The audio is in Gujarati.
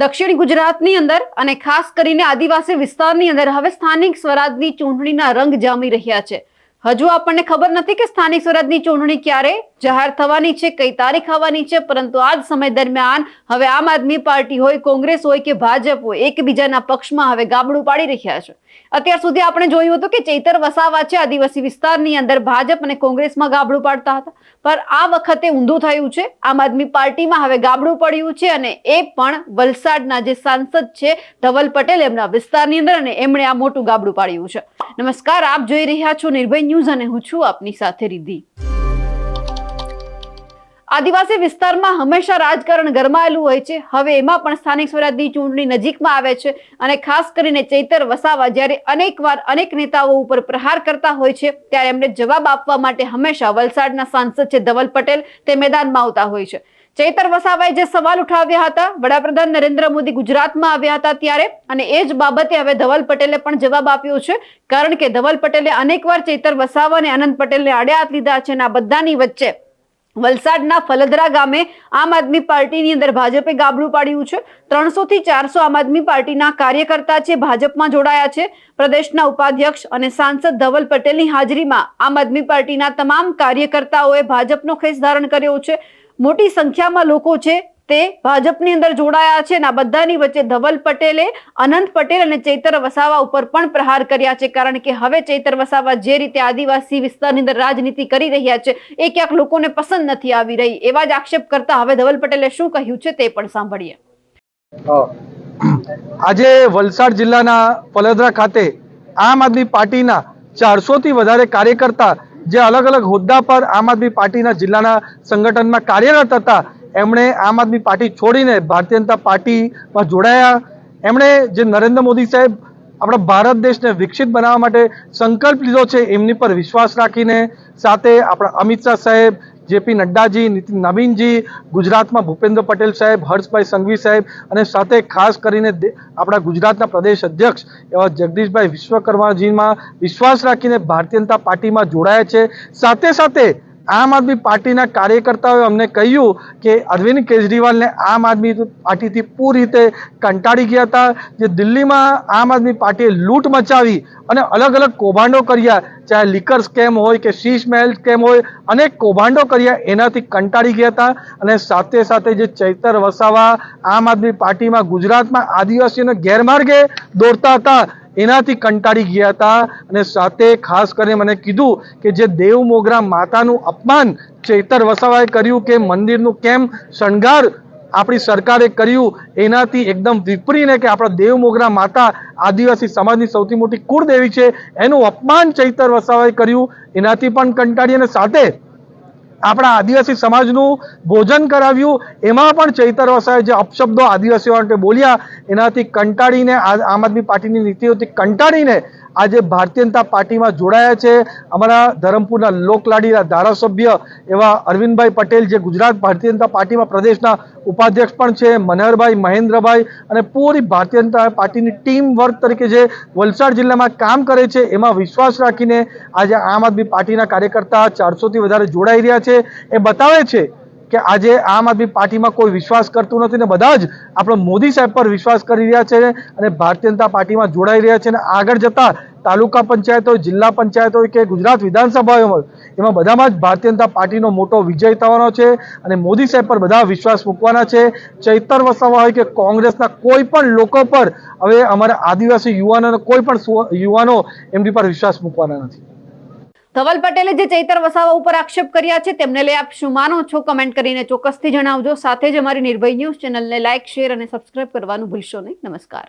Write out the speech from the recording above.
દક્ષિણ ગુજરાતની અંદર અને ખાસ કરીને આદિવાસી વિસ્તારની અંદર હવે સ્થાનિક સ્વરાજની ચૂંટણીના રંગ જામી રહ્યા છે. હજુ આપણને ખબર નથી કે સ્થાનિક સ્વરાજની ચૂંટણી ક્યારે જાહેર થવાની છે, કઈ તારીખ આવવાની છે, પરંતુ આ જ સમય દરમિયાન હવે આમ આદમી પાર્ટી હોય, કોંગ્રેસ હોય કે ભાજપ હોય, એકબીજાના પક્ષમાં હવે ગાબડું પાડી રહ્યા છે. અત્યાર સુધી આપણે જોયું હતું કે ચૈતર વસાવા છે, આદિવાસી વિસ્તારની અંદર ભાજપ અને કોંગ્રેસમાં ગાબડું પાડતા હતા. પણ આ વખતે ઊંધું થયું છે, આમ આદમી પાર્ટીમાં હવે ગાબડું પડ્યું છે અને એ પણ વલસાડના જે સાંસદ છે, ધવલ પટેલ, એમના વિસ્તારની અંદર અને એમણે આ મોટું ગાબડું પાડ્યું છે. નમસ્કાર, આપ જોઈ રહ્યા છો નિર્ભય ન્યૂઝ અને હું છું આપની સાથે રિદ્ધિ. આદિવાસી વિસ્તારમાં હંમેશા રાજકારણ ગરમાયેલું હોય છે. હવે એમાં પણ સ્થાનિક સ્વરાજની ચૂંટણી નજીકમાં આવે છે અને ખાસ કરીને ચૈતર વસાવા જ્યારે અનેકવાર અનેક નેતાઓ ઉપર પ્રહાર કરતા હોય છે, ત્યારે એમને જવાબ આપવા માટે હંમેશા વલસાડના સાંસદ છે ધવલ પટેલ તે મેદાનમાં આવતા હોય છે. ચૈતર વસાવાએ જે સવાલ ઉઠાવ્યા હતા, વડાપ્રધાન નરેન્દ્ર મોદી ગુજરાતમાં આવ્યા હતા ત્યારે, અને એ જ બાબતે હવે ધવલ પટેલે પણ જવાબ આપ્યો છે, કારણ કે ધવલ પટેલે અનેકવાર ચૈતર વસાવા અને આનંદ પટેલને આડે હાથ લીધા છે અને આ બધાની વચ્ચે વલસાડના ફલદરા ગામે આમ આદમી પાર્ટીની અંદર ભાજપે ગાબડું પાડ્યું છે. ત્રણસો થી ચારસો આમ આદમી પાર્ટીના કાર્યકર્તા છે, ભાજપમાં જોડાયા છે. પ્રદેશના ઉપાધ્યક્ષ અને સાંસદ ધવલ પટેલની હાજરીમાં આમ આદમી પાર્ટીના તમામ કાર્યકર્તાઓએ ભાજપનો ખેસ ધારણ કર્યો છે. મોટી સંખ્યામાં લોકો છે તે ભાજપની અંદર જોડાયા છે અને આ બધાની વચ્ચે ધવલ પટેલે, અનંત પટેલ અને ચૈતર વસાવા ઉપર પણ પ્રહાર કર્યા છે. કારણ કે હવે ચૈતર વસાવા જે રીતે આદિવાસી વિસ્તારની અંદર રાજનીતિ કરી રહ્યા છે, એ ક્યાંક લોકોને પસંદ નથી આવી રહી. એવા જ આક્ષેપ કરતા હવે ધવલ પટેલે શું કહ્યું છે તે પણ સાંભળીએ. આજે વલસાડ જિલ્લાના પલદરા ખાતે આમ આદમી પાર્ટીના ચારસોથી વધારે કાર્યકર્તા જે અલગ અલગ હોદ્દા પર આમ આદમી પાર્ટીના જિલ્લાના સંગઠનમાં કાર્યરત હતા, એમણે આમ આદમી પાર્ટી છોડીને ભારતીય જનતા પાર્ટીમાં જોડાયા. એમણે જે નરેન્દ્ર મોદી સાહેબ આપણા ભારત દેશને વિકસિત બનાવવા માટે સંકલ્પ લીધો છે, એમની પર વિશ્વાસ રાખીને. સાથે આપણા અમિત શાહ સાહેબ જેપી નડ્ડાજી નવીનજી, ગુજરાતમાં ભૂપેન્દ્ર પટેલ સાહેબ, હર્ષભાઈ સંઘવી સાહેબ અને સાથે ખાસ કરીને આપણા ગુજરાતના પ્રદેશ અધ્યક્ષ એવા જગદીશભાઈ વિશ્વકર્માજીમાં વિશ્વાસ રાખીને ભારતીય જનતા પાર્ટીમાં જોડાયા છે. સાથે સાથે આમ આદમી પાર્ટીના કાર્યકર્તાઓએ અમને કહ્યું કે અરવિંદ કેજરીવાલને આમ આદમી પાર્ટીથી પૂરી રીતે કંટાળી ગયા હતા, જે દિલ્હીમાં આમ આદમી પાર્ટીએ લૂંટ મચાવી અને અલગ અલગ કૌભાંડો કર્યા, ચાહે લિકર સ્કેમ હોય કે શીશ મહેલ સ્કેમ હોય, અનેક કૌભાંડો કર્યા, એનાથી કંટાળી ગયા હતા. અને સાથે સાથે જે ચૈતર વસાવા આમ આદમી પાર્ટીમાં ગુજરાતમાં આદિવાસીઓને ગેરમાર્ગે દોરતા હતા એનાથી કંટાળી ગયા હતા અને સાથે ખાસ કરીને મને કીધું કે જે દેવ મોગરા માતાનું અપમાન ચૈતર વસાવાએ કર્યું કે મંદિરનું કેમ શણગાર આપણી સરકારે કર્યું, એનાથી એકદમ વિપરીને કે આપણા દેવ મોગરા માતા આદિવાસી સમાજની સૌથી મોટી કુળદેવી છે, એનું અપમાન ચૈતર વસાવાએ કર્યું, એનાથી પણ કંટાળી અને સાથે આપણા આદિવાસી સમાજનું ભોજન કરાવ્યું. એમાં પણ ચૈતર વસાએ જે અપશબ્દો આદિવાસીઓ માટે બોલ્યા, એનાથી કંટાળીને આમ આદમી પાર્ટીની નીતિઓથી કંટાળીને આજે ભારતીય જનતા પાર્ટીમાં જોડાયા છે. અમારા ધરમપુરના લોકલાડીના ધારાસભ્ય એવા અરવિંદભાઈ પટેલ, જે ગુજરાત ભારતીય જનતા પાર્ટીમાં પ્રદેશના ઉપાધ્યક્ષ પણ છે, મનહરભાઈ, મહેન્દ્રભાઈ અને પૂરી ભારતીય જનતા પાર્ટીની ટીમ વર્ક તરીકે જે વલસાડ જિલ્લામાં કામ કરે છે, એમાં વિશ્વાસ રાખીને આજે આમ આદમી પાર્ટીના કાર્યકર્તા ચારસોથી વધારે જોડાઈ રહ્યા છે. એ બતાવે છે કે આજે આમ આદમી પાર્ટીમાં કોઈ વિશ્વાસ કરતું નથી ને બધા જ આપણે મોદી સાહેબ પર વિશ્વાસ કરી રહ્યા છે અને ભારતીય જનતા પાર્ટીમાં જોડાઈ રહ્યા છે અને આગળ જતા તાલુકા પંચાયત હોય, જિલ્લા પંચાયત હોય કે ગુજરાત વિધાનસભા હોય, એમાં બધામાં જ ભારતીય જનતા પાર્ટીનો મોટો વિજય થવાનો છે અને મોદી સાહેબ પર બધા વિશ્વાસ મૂકવાના છે. ચૈતર વસાવા હોય કે કોંગ્રેસના કોઈ પણ લોકો પર હવે અમારા આદિવાસી યુવાનોને કોઈ પણ યુવાનો એમની પર વિશ્વાસ મૂકવાના નથી. ધવલ પટેલે જે ચૈતર વસાવા ઉપર આક્ષેપ કર્યા છે, તેમને લઈ આપ શું માનો છો? કમેન્ટ કરીને ચોક્કસથી જણાવજો. સાથે જ અમારી નિર્ભય ન્યૂઝ ચેનલને લાઇક શેર અને સબસ્ક્રાઇબ કરવાનું ભૂલશો નહીં. નમસ્કાર.